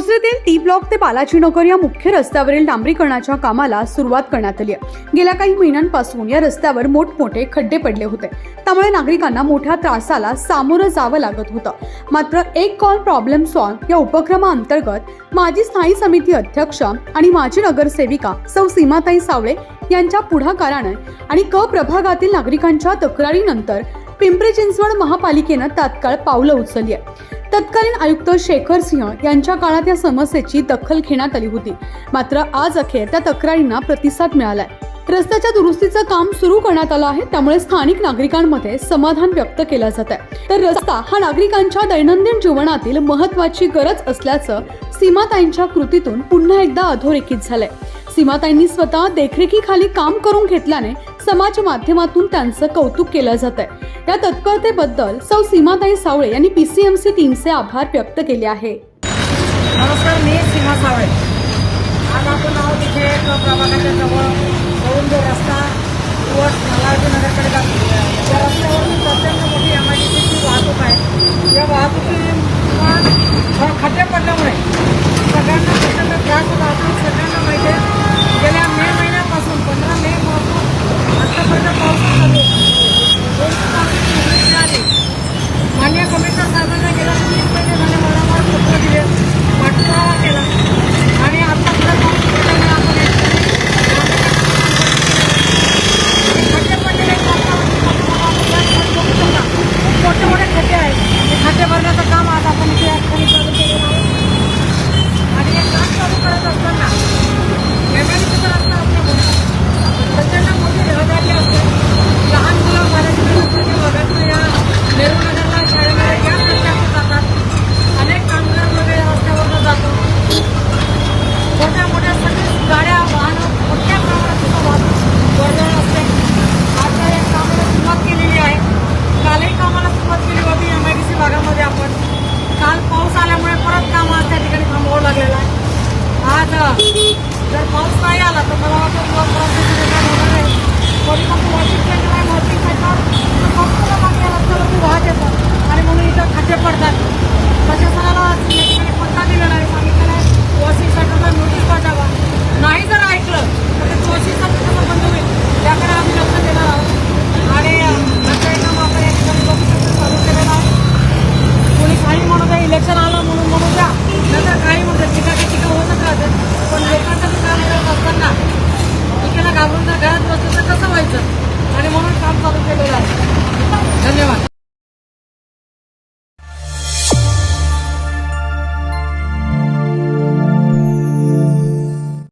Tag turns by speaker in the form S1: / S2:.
S1: Block ते बालाजीनगर या मुख्य रस्त्यावरील डांबरीकरणाच्या कामाला सुरुवात करण्यात आली आहे. गेल्या काही महिन्यांपासून या रस्त्यावर मोठमोठे खड्डे पडले होते. त्यामुळे नागरिकांना मोठ्या त्रासाला सामोरं जावं लागत होतं. मात्र एक कॉल प्रॉब्लेम सॉल्व्ह या उपक्रमाअंतर्गत माजी स्थायी समिती अध्यक्ष आणि माजी नगरसेविका सौ सीमाताई सावळे यांच्या पुढाकारानं आणि क प्रभागातील नागरिकांच्या तक्रारीनंतर पिंपरी चिंचवड महापालिकेनं तात्काळ पावलं उचलली आहे तत्कालीन आयुक्त शेखर सिंह यांच्या काळात या समस्येची दखल घेण्यात आली होती. मात्र आज अखेर त्या तक्रारींना प्रतिसाद मिळालाय. रस्त्याच्या दुरुस्तीचं काम सुरू करण्यात आलं आहे त्यामुळे स्थानिक नागरिकांमध्ये समाधान व्यक्त केलं जात आहे तर रस्ता हा नागरिकांच्या दैनंदिन जीवनातील महत्वाची गरज असल्याचं सीमाताईंच्या कृतीतून पुन्हा एकदा अधोरेखित झालंय. सीमाताईंनी स्वतः देखरेखीखाली काम करून घेतल्याने समाज माध्यमातून त्यांचं कौतुक केलं जात आहे त्या तत्परतेबद्दल सौ सीमाताई सावळे यांनी पी सी एम पीसीएमसी टीमचे आभार व्यक्त केले आहे.
S2: नमस्कार मी सीमा सावळे. आज आपण आहोत इथे प्रभागाच्या जवळ जो रस्ता नालावती नगरकडे जातो. त्या रस्त्यावरून प्रचंड मोठी एमआयडीची वाहतूक आहे. या वाहतुकी खड्डे पडल्यामुळे পরিকল্পনা llevan.